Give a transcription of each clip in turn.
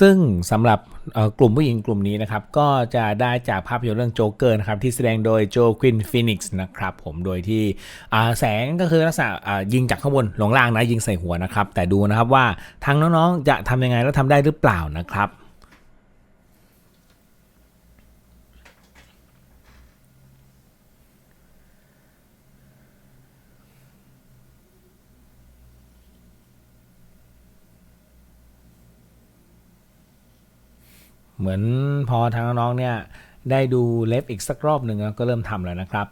ซึ่งสำหรับกลุ่มผู้หญิงกลุ่มนี้นะครับ ก็จะได้จากภาพยนตร์เรื่องโจ๊กเกอร์นะครับ ที่แสดงโดยโจควินฟินิกส์นะครับผมโดยที่แสงก็คือลักษณะยิงจากข้างบนลงล่างนะยิงใส่หัวนะครับ แต่ดูนะครับว่าทางน้องๆจะทำยังไงแล้วทำได้หรือเปล่านะครับ เหมือนพอทางน้องๆเนี่ยได้ดูเล็บอีกสักรอบหนึ่งแล้วก็เริ่มทำแล้วนะครับ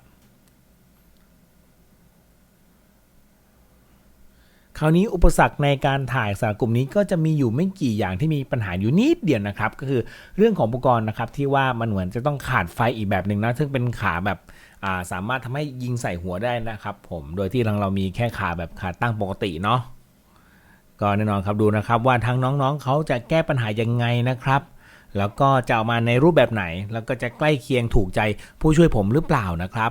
คราวนี้อุปสรรคในการถ่ายสารกลุ่มนี้ก็จะมีอยู่ไม่กี่อย่างที่มีปัญหาอยู่นิดเดียวนะครับ ก็คือเรื่องของอุปกรณ์นะครับที่ว่ามันเหมือนจะต้องขาดไฟอีกแบบหนึ่งนะซึ่งเป็นขาแบบาสามารถทำให้ยิงใส่หัวได้นะครับ ผมโดยที่ทางเรามีแค่ขาแบบขาตั้งปกติเนาะก็แน่นอนครับดูนะครับว่าทางน้องๆเขาจะแก้ปัญหายังไงนะครับ แล้วก็จะเอามาในรูปแบบไหน แล้วก็จะใกล้เคียงถูกใจผู้ช่วยผมหรือเปล่านะครับ